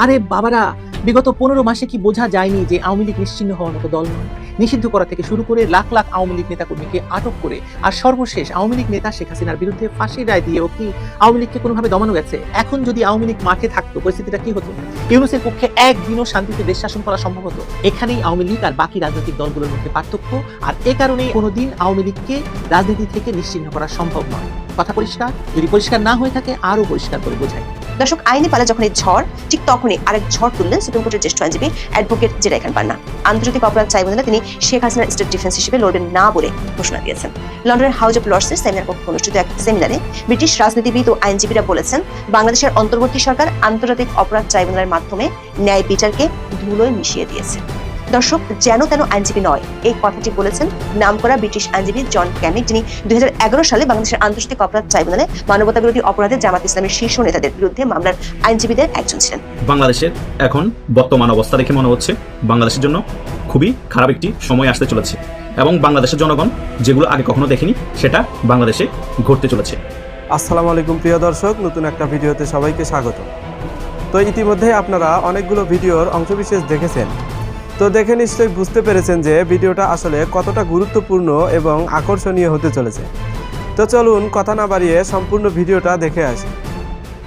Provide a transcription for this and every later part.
আরে বাবারা, বিগত পনেরো মাসে কি বোঝা যায়নি যে আওয়ামী লীগ নিশ্চিহ্ন হওয়ার মতো দল নয়? নিষিদ্ধ করা থেকে শুরু করে লাখ লাখ আওয়ামী লীগ নেতাকর্মীকে আটক করে, আর সর্বশেষ আওয়ামী লীগ নেতা শেখ হাসিনার বিরুদ্ধে ফাঁসির রায় দিয়েও কি আওয়ামী লীগকে কোনোভাবে দমানো গেছে? এখন যদি আওয়ামী লীগ মাঠে থাকতো, পরিস্থিতিটা কি হতো? ইউনুসের পক্ষে একদিনও শান্তিতে দেশ শাসন করা সম্ভব হতো? এখানেই আওয়ামী লীগ আর বাকি রাজনৈতিক দলগুলোর মধ্যে পার্থক্য, আর এ কারণেই কোনোদিন আওয়ামী লীগকে রাজনীতি থেকে নিশ্চিহ্ন করা সম্ভব নয়। কথা পরিষ্কার? যদি পরিষ্কার না হয়ে থাকে আরও পরিষ্কার করে বোঝাই। দর্শক, আইনি পালা যখন এই ঝড়, ঠিক তখনই আরেক ঝড় তুললেন সুপ্রিম কোর্টের জ্যেষ্ঠ আইনজীবী অ্যাডভোকেট জেরা খান পান্না। আন্তর্জাতিক অপরাধ ট্রাইব্যুনালে তিনি শেখ হাসিনার স্টেট ডিফেন্স হিসেবে লড়বেন না বলে ঘোষণা দিয়েছেন। লন্ডনের হাউস অফ লর্ডসের সেমিনার পক্ষে অনুষ্ঠিত এক সেমিনারে ব্রিটিশ রাজনীতিবিদ ও আইনজীবীরা বলেছেন, বাংলাদেশের অন্তর্বর্তী সরকার আন্তর্জাতিক অপরাধ ট্রাইব্যুনালের মাধ্যমে ন্যায় বিচারকে ধুলোয় মিশিয়ে দিয়েছে। দর্শক যেন তেন আইনজীবী নয়। এই কথাটি বলেছেন নামকরা ব্রিটিশ আইনজীবী জন ক্যামিক যিনি দু হাজার এগারো সালে বাংলাদেশের আন্তর্জাতিক অপরাধ ট্রাইব্যুনালে মানবতা বিরোধী অপরাধে জামাত ইসলামের শীর্ষ নেতাদের বিরুদ্ধে মামলার আইনজীবীদের একজন ছিলেন। বাংলাদেশের এখন বর্তমান অবস্থা দেখে মনে হচ্ছে বাংলাদেশের জন্য খুবই খারাপ একটি সময় আসতে চলেছে এবং বাংলাদেশের জনগণ যেগুলো আগে কখনো দেখেনি সেটা বাংলাদেশে ঘটতে চলেছে। আসসালামু আলাইকুম প্রিয় দর্শক নতুন একটা ভিডিওতে সবাইকে স্বাগত। তো ইতিমধ্যে আপনারা অনেকগুলো ভিডিওর অংশবিশেষ দেখেছেন। তো দেখে নিশ্চয়ই বুঝতে পেরেছেন যে ভিডিওটা আসলে কতটা গুরুত্বপূর্ণ এবং আকর্ষণীয় হতে চলেছে। তো চলুন কথা না বাড়িয়ে সম্পূর্ণ ভিডিওটা দেখে আসি।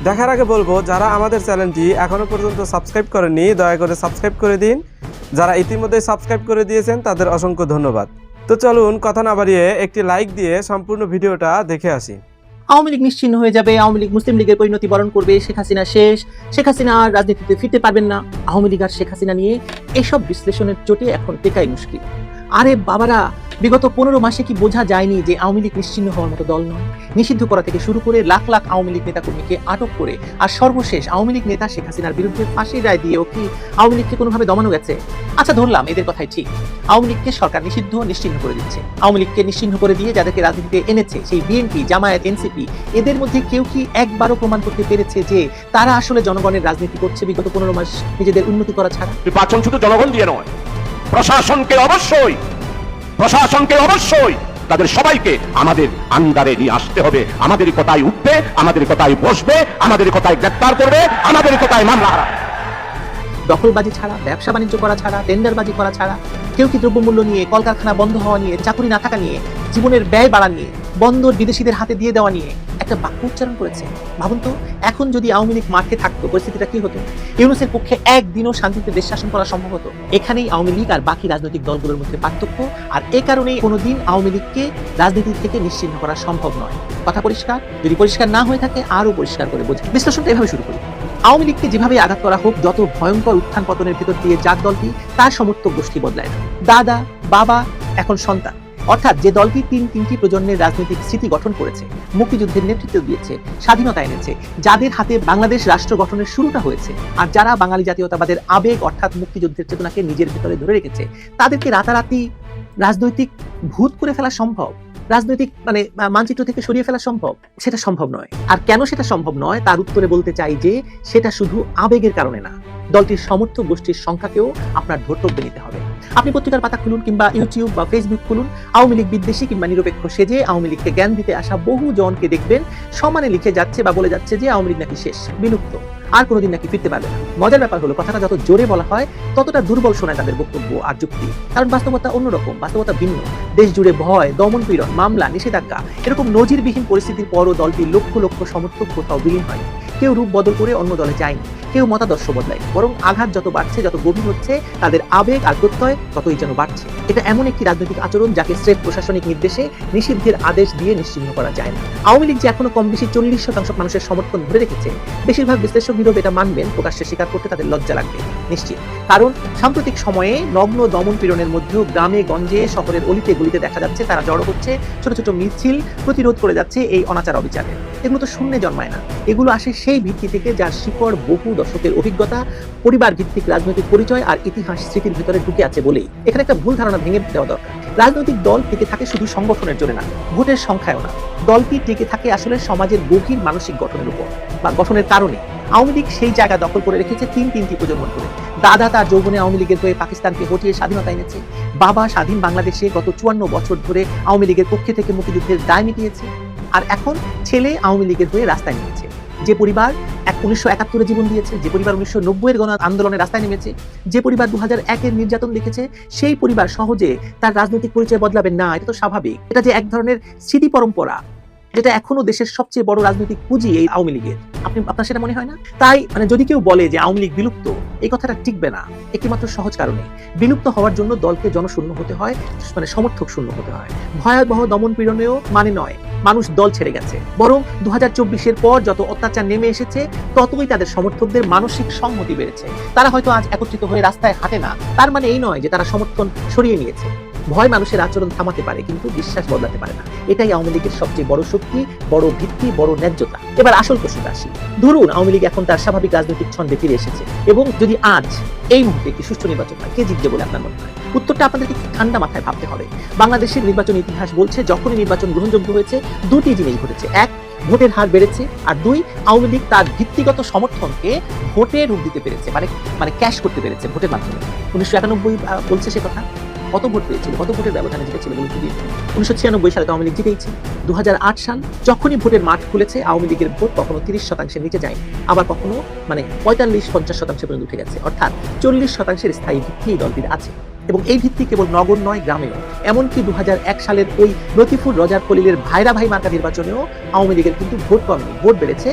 দেখার আগে বলব, যারা আমাদের চ্যানেলটি এখনও পর্যন্ত সাবস্ক্রাইব করেননি, দয়া করে সাবস্ক্রাইব করে দিন। যারা ইতিমধ্যে সাবস্ক্রাইব করে দিয়েছেন, তাদের অসংখ্য ধন্যবাদ। তো চলুন কথা না বাড়িয়ে একটি লাইক দিয়ে সম্পূর্ণ ভিডিওটা দেখে আসি। আওয়ামী লীগ নিশ্চিহ্ন হয়ে যাবে, আওয়ামী লীগ মুসলিম লীগের পরিণতি বরণ করবে, শেখ হাসিনা শেষ। শেখ হাসিনা আর রাজনীতিতে ফিরতে পারবেন না। আওয়ামী লীগ আর শেখ হাসিনা নিয়ে এসব বিশ্লেষণের চোটে এখন টেকাই মুশকিল। আরে বাবারা, বিগত পনেরো মাসে কি বোঝা যায়নি যে আওয়ামী লীগ নিশ্চিহ্ন হওয়ার মতো দল নয়? নিষিদ্ধ করা থেকে শুরু করে লাখ লাখ আওয়ামী লীগ নেতাকর্মীকে আটক করে, আর সর্বশেষ আওয়ামী লীগ নেতা শেখ হাসিনার বিরুদ্ধে ফাঁসির রায় দিয়েও কি আওয়ামী লীগকে কোনোভাবে দমানো গেছে? আচ্ছা ধরলাম, এদের কথাই ঠিক। আওয়ামী লীগকে সরকার নিষিদ্ধ নিশ্চিহ্ন করে দিচ্ছে। আওয়ামী লীগকে নিশ্চিহ্ন করে দিয়ে যাদেরকে রাজনীতিতে এনেছে, সেই বিএনপি জামায়াত এনসিপি এদের মধ্যে কেউ কি একবারও প্রমাণ করতে পেরেছে যে তারা আসলে জনগণের রাজনীতি করছে বিগত পনেরো মাস নিজেদের উন্নতি করা ছাড়া? জনগণ দিয়ে নয় প্রশাসনকে অবশ্যই প্রশাসনকে অবশ্যই তাদের সবাইকে আমাদের আন্ডারে নিয়ে আসতে হবে আমাদের কথায় উঠবে, আমাদের কথায় বসবে, আমাদের কথায় গ্রেপ্তার করবে, আমাদের কথায় মামলা। দখলবাজি ছাড়া, ব্যবসা বাণিজ্য করা ছাড়া, টেন্ডারবাজি করা ছাড়া, কেউ কি দ্রব্যমূল্য নিয়ে, কলকারখানা বন্ধ হওয়া নিয়ে, চাকরি না থাকা নিয়ে, জীবনের ব্যয় বাড়া নিয়ে, বন্দর বিদেশিদের হাতে দিয়ে দেওয়া নিয়ে একটা বাক্য উচ্চারণ করেছে। ভাবুন তো, এখন যদি আওয়ামী লীগ মাঠে থাকতো, পরিস্থিতিটা কি হতো? ইউনুসের পক্ষে একদিনও শান্তিতে দেশ শাসন করা সম্ভব হতো। এখানেই আওয়ামী লীগ আর বাকি রাজনৈতিক দলগুলোর মধ্যে পার্থক্য, আর এ কারণেই কোনোদিন আওয়ামী লীগকে রাজনীতি থেকে নিশ্চিহ্ন করা সম্ভব নয়। কথা পরিষ্কার? যদি পরিষ্কার না হয়ে থাকে আরও পরিষ্কার করে বোঝা। বিশ্লেষণটা এভাবে শুরু করি। আওয়ামী লীগকে যেভাবে আঘাত করা হোক, যত ভয়ঙ্কর উত্থান পতনের ভেতর দিয়ে যাক দলটি, তার সমর্থক গোষ্ঠী বদলায় না। দাদা, বাবা, এখন সন্তান। অর্থাৎ যে দলটি তিন তিনটি প্রজন্মের রাজনৈতিক স্মৃতি গঠন করেছে, মুক্তিযুদ্ধের নেতৃত্ব দিয়েছে, স্বাধীনতা এনেছে, যাদের হাতে বাংলাদেশ রাষ্ট্র গঠনের শুরুটা হয়েছে, আর যারা বাঙালি জাতীয়তাবাদের আবেগ অর্থাৎ মুক্তিযুদ্ধের চেতনাকে নিজের ভেতরে ধরে রেখেছে, তাদেরকে রাতারাতি রাজনৈতিক ভূত করে ফেলা সম্ভব, রাজনৈতিক মানে মানচিত্র থেকে সরিয়ে ফেলা সম্ভব, সেটা সম্ভব নয়। আর কেন সেটা সম্ভব নয়, তার উত্তরে বলতে চাই যে, সেটা শুধু আবেগের কারণে না। দলটির সমর্থক গোষ্ঠীর সংখ্যাকেও আপনার ধর্তব্যে নিতে হবে। আপনি পত্রিকার পাতা খুলুন কিংবা ইউটিউব বা ফেসবুক খুলুন, আওয়ামী লীগ বিদ্বেষী কিংবা নিরপেক্ষ সেজে আওয়ামী লীগকে জ্ঞান দিতে আসা বহু জনকে দেখবেন সমানে লিখে যাচ্ছে বা বলে যাচ্ছে যে আওয়ামী লীগ নাকি শেষ, বিলুপ্ত, আর কোনোদিন নাকি ফিরতে পারবে মজার ব্যাপার হলো, কথাটা যত জোরে বলা হয়, ততটা দুর্বল শোনায় তাদের বক্তব্য আর যুক্তি। কারণ বাস্তবতা অন্যরকম, বাস্তবতা ভিন্ন। দেশ জুড়ে ভয়, দমন পীড়ন, মামলা, নিষেধাজ্ঞা, এরকম নজিরবিহীন পরিস্থিতির পরও দলটির লক্ষ লক্ষ সমর্থক কোথাও বিলীন হয় কেউ রূপ বদল করে অন্য দলে যায়নি কেউ মতাদর্শ বদলায়। বরং আঘাত যত বাড়ছে, যত গভীর হচ্ছে, তাদের আবেগ আর প্রত্যয় ততই যেন বাড়ছে। এটা এমন একটি রাজনৈতিক আচরণ যাকে স্রেফ প্রশাসনিক নির্দেশে নিষিদ্ধের আদেশ দিয়ে নিশ্চিহ্ন করা যায় না। আওয়ামী লীগ যে এখনও কম বেশি চল্লিশ শতাংশ মানুষের সমর্থন ধরে রেখেছে, বেশিরভাগ বিশ্লেষক নীরব এটা মানবেন, প্রকাশ্যে স্বীকার করতে তাদের লজ্জা লাগবে, নিশ্চিত। কারণ সাম্প্রতিক সময়ে নগ্ন দমন পীড়নের মধ্যেও গ্রামে, গঞ্জে, শহরের অলিতে গলিতে দেখা যাচ্ছে, তারা জড়ো হচ্ছে, ছোট ছোট মিছিল প্রতিরোধ করে যাচ্ছে এই অনাচার অবিচারের এগুলো তো শূন্যে জন্মায় না। এগুলো আসে সেই ভিত্তি থেকে যার শিকড় বহু দশকের অভিজ্ঞতা পরিবার ভিত্তিক রাজনৈতিক পরিচয় আর ইতিহাস স্মৃতির ভিতরে ঢুকে আছে বলেই এখানে একটা ভুল ধারণা ভেঙে দেওয়া দরকার। রাজনৈতিক দল টিকে থাকে শুধু সংগঠনের জন্য না, ভোটের সংখ্যায়ও না। দলটি টিকে থাকে আসলে সমাজের গভীর মানসিক গঠনের উপর বা গঠনের কারণে। আওয়ামী লীগ সেই জায়গা দখল করে রেখেছে তিন তিনটি প্রজন্ম ধরে। দাদা তার যৌবনে আওয়ামী লীগের হয়ে পাকিস্তানকে হটিয়ে স্বাধীনতা এনেছে। বাবা স্বাধীন বাংলাদেশে গত চুয়ান্ন বছর ধরে আওয়ামী লীগের পক্ষে থেকে মুক্তিযুদ্ধের দায় মিটিয়েছে। আর এখন ছেলে আওয়ামী লীগের হয়ে রাস্তায় নেমেছে। যে পরিবার এক উনিশশো একাত্তরে জীবন দিয়েছে, যে পরিবার উনিশশো নব্বইয়ের গণ আন্দোলনে রাস্তায় নেমেছে, যে পরিবার দু হাজার একের নির্যাতন দেখেছে, সেই পরিবার সহজে তার রাজনৈতিক পরিচয় বদলাবে না, এটা তো স্বাভাবিক। এটা যে এক ধরনের স্মৃতি পরম্পরা যেটা এখনও দেশের সবচেয়ে বড় রাজনৈতিক পুঁজি এই আওয়ামী লীগের। আপনি, আপনার সেটা মনে হয় না? তাই মানে যদি কেউ বলে যে আওয়ামী লীগ বিলুপ্ত, এই কথাটা টিকবে না। একটি মাত্র সহজ কারণে। বিলুপ্ত হওয়ার জন্য দলকে জনশূন্য হতে হয় মানে সমর্থক শূন্য হতে হয়। ভয়াবহ দমন পীড়নেও মানে নয়, মানুষ দল ছেড়ে গেছে। বরং দু হাজার পর যত অত্যাচার নেমে এসেছে, ততই তাদের সমর্থকদের মানসিক সংহতি বেড়েছে। তারা হয়তো আজ একত্রিত হয়ে রাস্তায় হাঁটে না। তার মানে এই নয় যে তারা সমর্থন সরিয়ে নিয়েছে। ভয় মানুষের আচরণ থামাতে পারে, কিন্তু বিশ্বাস বদলাতে পারে না। এটাই আওয়ামী লীগের সবচেয়ে বড় শক্তি, বড় ভিত্তি, বড় ন্যায্যতা। এবার আসল প্রশ্নটা আসি। ধরুন আওয়ামী লীগ এখন তার স্বাভাবিক রাজনৈতিক ছন্দে ফিরে এসেছে, এবং যদি আজ এই মুহূর্তে একটি সুষ্ঠু নির্বাচন হয়, কে জিতবে বলে আপনার মনে হয়? উত্তরটা আপনাদেরকে একটু ঠান্ডা মাথায় ভাবতে হবে। বাংলাদেশের নির্বাচন ইতিহাস বলছে, যখনই নির্বাচন গ্রহণযোগ্য হয়েছে, দুটি জিনিস ঘটেছে। এক, ভোটের হার বেড়েছে, আর দুই, আওয়ামী লীগ তার ভিত্তিগত সমর্থনকে ভোটে রূপ দিতে পেরেছে মানে মানে ক্যাশ করতে পেরেছে ভোটের মাধ্যমে। উনিশশো একানব্বই বলছে সে কথা? কত ভোট পেয়েছিল, কত ভোটের ব্যবধানে জিতেছিল উনিশশো ছিয়ানব্বই সালে তো আওয়ামী লীগ জিতেইছে দু হাজার আট সাল যখনই ভোটের মাঠ খুলেছে, আওয়ামী লীগের ভোট কখনো তিরিশ শতাংশের নিচে যায় আবার কখনো মানে পঁয়তাল্লিশ, পঞ্চাশ শতাংশ পর্যন্ত উঠে গেছে। অর্থাৎ চল্লিশ শতাংশের স্থায়ী ভিত্তি এই দলটির আছে। এবং এই ভিত্তি কেবল নগর নয় গ্রামেও এমনকি দু হাজার এক সালের ওই লতিফুর রজার খলিলের ভাইরা ভাই মার্কা নির্বাচনেও আওয়ামী লীগের কিন্তু ভোট কমেনি, ভোট বেড়েছে,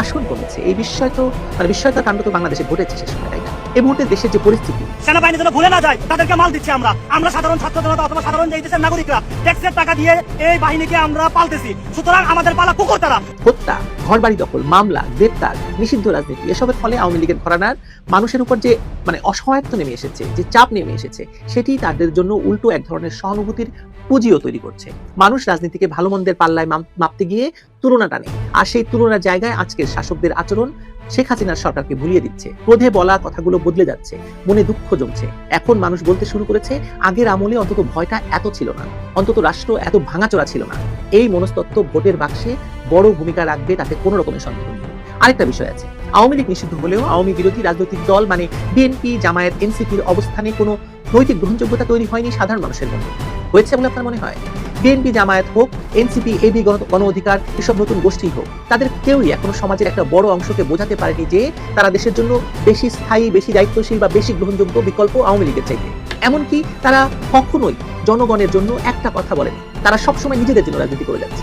আসন কমেছে। এই বিষয় তো মানে বিস্ময়কর কাণ্ড তো বাংলাদেশে ঘটেছে সে সময়। এই মুহূর্তে দেশের যে পরিস্থিতি সেনাবাহিনী যেন ভুলে না যায় তাদেরকে মাল দিচ্ছি আমরা। আমরা সাধারণ ছাত্র জনতা অথবা সাধারণ যে দেশের নাগরিকরা ট্যাক্সের টাকা দিয়ে এই বাহিনীকে আমরা পালতেছি। সুতরাং আমাদের পালা কুকুর তারা। হত্যা ঘরবাড়ি দখল মামলা গ্রেপ্তার নিষিদ্ধ রাজনীতি এসবের ফলে আওয়ামী লীগের ঘরানার মানুষের উপর যে মানে অসহায়ত্ব নেমে এসেছে যে চাপ নেমে এসেছে সেটি তাদের জন্য উল্টো এক ধরনের সহানুভূতির পুঁজিও তৈরি করছে। মানুষ রাজনীতিকে ভালো মন্দের পাল্লায় মাপ- মাপতে গিয়ে তুলনা টানে। আর সেই তুলনার জায়গায় আজকের শাসকদের আচরণ শেখ হাসিনার সরকারকে ভুলিয়ে দিচ্ছে। ক্রোধে বলা কথাগুলো বদলে যাচ্ছে, মনে দুঃখ জমছে। এখন মানুষ বলতে শুরু করেছে, আগের আমলে অন্তত ভয়টা এত ছিল না, অন্তত রাষ্ট্র এত ভাঙাচোরা ছিল না। এই মনস্তত্ত্ব ভোটের বাক্সে বড় ভূমিকা রাখবে তাতে কোনো রকমের সন্দেহ নেই। আরেকটা বিষয় আছে, আওয়ামী লীগ নিষিদ্ধ হলেও আওয়ামী বিরোধী রাজনৈতিক দল মানে বিএনপি জামায়াত এনসিপির অবস্থানে কোনো নৈতিক গ্রহণযোগ্যতা তৈরি হয়নি সাধারণ মানুষের মধ্যে। হয়েছে বলে আপনার মনে হয়? বিএনপি জামায়াত হোক, এনসিপি, এবি গণ- অধিকার এসব নতুন গোষ্ঠী হোক, তাদের কেউই এখনও সমাজের একটা বড় অংশকে বোঝাতে পারেনি যে তারা দেশের জন্য বেশি স্থায়ী, বেশি দায়িত্বশীল বা বেশি গ্রহণযোগ্য বিকল্প আওয়ামী লীগের চাইতে। এমনকি তারা কখনোই জনগণের জন্য একটা কথা বলেনি। তারা সবসময় নিজেদের জন্য রাজনীতি করে যাচ্ছে।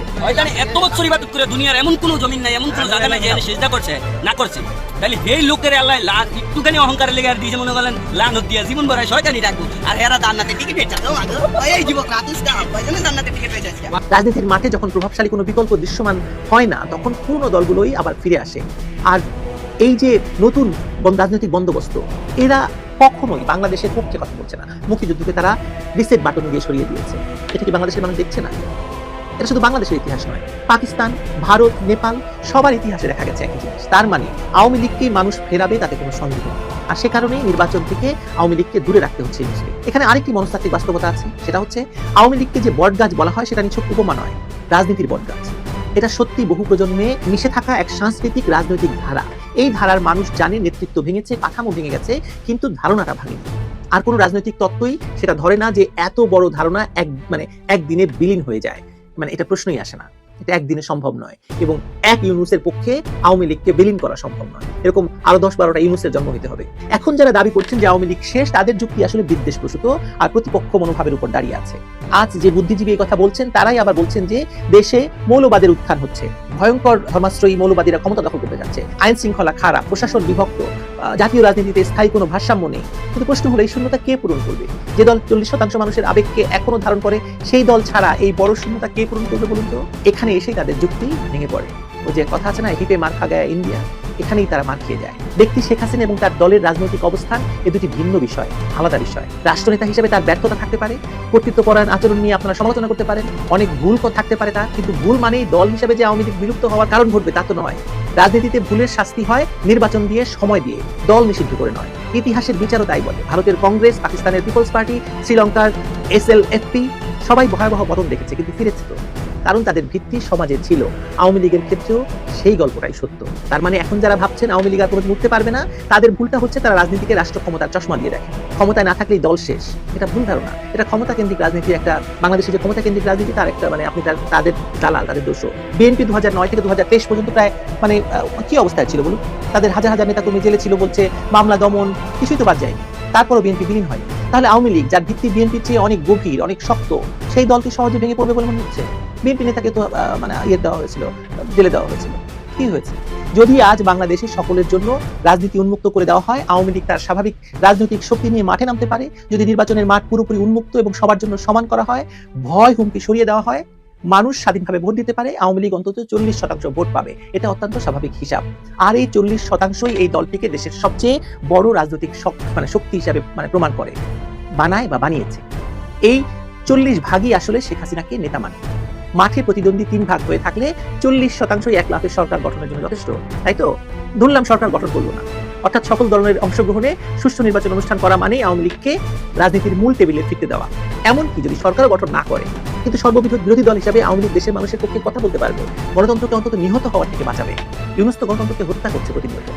এত বছর ইবাদত করে দুনিয়ার এমন কোনো জমিন নাই এমন কোনো জায়গা নাই যে সেজদা করছে না করছে। তাহলে এই লোকের আল্লাহ লাখ একটুখানি অহংকারের লেগে আর দিয়ে মনে করেন লান দিয়া জীবন ভরায় শয়তানি রাখব আর এরা জান্নাতে টিকিট পেয়েছে এই জান্নাতে টিকিট পেয়েছে রাজনীতির মাঠে যখন প্রভাবশালী কোনো বিকল্প দৃশ্যমান হয় না তখন পুরনো দলগুলোই আবার ফিরে আসে। আর এই যে নতুন রাজনৈতিক বন্দোবস্ত, এরা কখনোই বাংলাদেশের পক্ষে কথা বলছে না। মুক্তিযুদ্ধকে তারা রিসেট বাটন দিয়ে সরিয়ে দিয়েছে। এটা কি বাংলাদেশের মানুষ দেখছে না? এটা শুধু বাংলাদেশের ইতিহাস নয়, পাকিস্তান, ভারত, নেপাল, সবার ইতিহাসে দেখা গেছে একই জিনিস। তার মানে আওয়ামী লীগকেই মানুষ ফেরাবে তাতে কোনো সন্দেহ আর সে কারণেই নির্বাচন থেকে আওয়ামী লীগকে দূরে রাখতে হচ্ছে দেশকে। এখানে আরেকটি মনস্তাত্ত্বিক বাস্তবতা আছে, সেটা হচ্ছে, আওয়ামী লীগকে যে বটগাছ বলা হয়, সেটা নিছক উপমা নয়, রাজনীতির বটগাছ। এটা সত্যি বহু প্রজন্মে মিশে থাকা এক সাংস্কৃতিক রাজনৈতিক ধারা। এই ধারার মানুষ জানে নেতৃত্ব ভেঙেছে, কাঠামো ভেঙে গেছে, কিন্তু ধারণাটা ভাঙেনি। আর কোনো রাজনৈতিক তত্ত্বই সেটা ধরে না যে এত বড় ধারণা এক মানে একদিনে বিলীন হয়ে যায়। মানে এটা প্রশ্নই আসে না। এটা একদিনে সম্ভব নয় এবং এক ইউনুসের পক্ষে আওয়ামী লীগকে বিলীন করা সম্ভব নয়। এরকম আরও দশ বারোটা ইউনুসের জন্ম হতে হবে। এখন যারা দাবি করছেন যে আওয়ামী লীগ শেষ, তাদের যুক্তি আসলে বিদ্বেষ প্রসূত আর প্রতিপক্ষ মনোভাবের উপর দাঁড়িয়ে আছে। আজ যে বুদ্ধিজীবী এই কথা বলছেন, তারাই আবার বলছেন যে দেশে মৌলবাদের উত্থান হচ্ছে। ভয়ঙ্কর ধর্মাশ্রয়ী মৌলবাদীরা ক্ষমতা দখল করতে যাচ্ছে। আইন শৃঙ্খলা খারাপ, প্রশাসন বিভক্ত জাতীয় রাজনীতিতে স্থায়ী কোনো ভারসাম্য নেই। কিন্তু প্রশ্ন হলো, এই শূন্যতা কে পূরণ করবে? যে দল চল্লিশ শতাংশ মানুষের আবেগকে এখনও ধারণ করে, সেই দল ছাড়া এই বড় শূন্যতা কে পূরণ করবে বলুন তো? এখানে এসেই তাদের যুক্তি ভেঙে পড়ে। ওই যে কথা আছে না হিপে মার খা গায়া ইন্ডিয়া। এখানেই তারা মার খেয়ে যায়। ব্যক্তি শেখ হাসিনা এবং তার দলের রাজনৈতিক অবস্থান, এ দুটি ভিন্ন বিষয়, আলাদা বিষয়। রাষ্ট্রনেতা হিসেবে তার ব্যর্থতা থাকতে পারে, কর্তৃত্বপরায়ণ আচরণ নিয়ে আপনারা সমালোচনা করতে পারেন, অনেক ভুল থাকতে পারে তার কিন্তু ভুল মানেই দল হিসেবে যে আওয়ামী লীগ বিলুপ্ত হওয়ার কারণ ঘটবে তা তো নয়। রাজনীতিতে ভুলের শাস্তি হয় নির্বাচন দিয়ে, সময় দিয়ে, দল নিষিদ্ধ করে নয়। ইতিহাসের বিচারও তাই বলে। ভারতের কংগ্রেস, পাকিস্তানের পিপলস পার্টি, শ্রীলঙ্কার এস এল সবাই ভয়াবহ পতন দেখেছে, কিন্তু ফিরেছে তো। কারণ তাদের ভিত্তি সমাজে ছিল। আওয়ামী লীগের ক্ষেত্রেও সেই গল্পটাই সত্য। তার মানে এখন যারা ভাবছেন আওয়ামী লীগ আর কোনোদিন উঠতে পারবে না, তাদের ভুলটা হচ্ছে তারা রাজনীতিকে রাষ্ট্র ক্ষমতার চশমা দিয়ে দেখে। ক্ষমতায় না থাকলেই দল শেষ। এটা ভুল ধারণা। এটা ক্ষমতা কেন্দ্রিক রাজনীতি একটা, বাংলাদেশে যে ক্ষমতা কেন্দ্রিক রাজনীতি, তার একটা মানে আপনি তাদের দালাল, তাদের দোষ। বিএনপি দু নয় থেকে দু হাজার তেইশ পর্যন্ত প্রায় মানে কি অবস্থায় ছিল বলুন? তাদের হাজার হাজার নেতাকর্মী জেলে ছিল বলছে, মামলা দমন, কিছুই তো বাদ যায়নি। তারপরও বিএনপি বিলীন হয় তাহলে আওয়ামী লীগ, যার ভিত্তি বিএনপির চেয়ে অনেক গভীর, অনেক শক্ত, সেই দলটি সহজে ভেঙে পড়বে বলে মনে হচ্ছে। বিএনপি নেতাকে তো মানে ইয়ে দেওয়া হয়েছিল জেলে দেওয়া হয়েছিল। কি হয়েছে? যদি আজ বাংলাদেশে সকলের জন্য রাজনীতি উন্মুক্ত করে দেওয়া হয়, আওয়ামী লীগ তার স্বাভাবিক রাজনৈতিক শক্তি নিয়ে মাঠে নামতে পারে। যদি নির্বাচনের মাঠ পুরোপুরি উন্মুক্ত এবং সবার জন্য সমান করা হয়, ভয় হুমকি সরিয়ে দেওয়া হয় মানুষ স্বাধীনভাবে ভোট দিতে পারে, আওয়ামী লীগ অন্তত চল্লিশ শতাংশ ভোট পাবে। এটা অত্যন্ত স্বাভাবিক হিসাব। আর এই চল্লিশ শতাংশই এই দলটিকে দেশের সবচেয়ে বড় রাজনৈতিক মানে শক্তি হিসাবে মানে প্রমাণ করে, বানায় বা বানিয়েছে। এই চল্লিশ ভাগই আসলে শেখ হাসিনাকে নেতা মানে। মাঠে প্রতিদ্বন্দ্বী তিন ভাগ হয়ে থাকলে চল্লিশ শতাংশই এক লাখের সরকার গঠনের জন্য যথেষ্ট। তাই তো? ধরলাম সরকার গঠন করল না। অর্থাৎ সকল দলের অংশগ্রহণে সুষ্ঠু নির্বাচন অনুষ্ঠান করা মানে আওয়ামী লীগকে রাজনীতির মূল টেবিলে ফিরতে দেওয়া। এমনকি যদি সরকার গঠন না করে, কিন্তু সর্ববিধ বিরোধী দল হিসাবে আওয়ামী লীগ দেশের মানুষের পক্ষে কথা বলতে পারবে। গণতন্ত্রকে অন্তত নিহত হওয়ার থেকে বাঁচাবে। ইউনুস তো গণতন্ত্রকে হত্যা করছে প্রতিনিয়ত।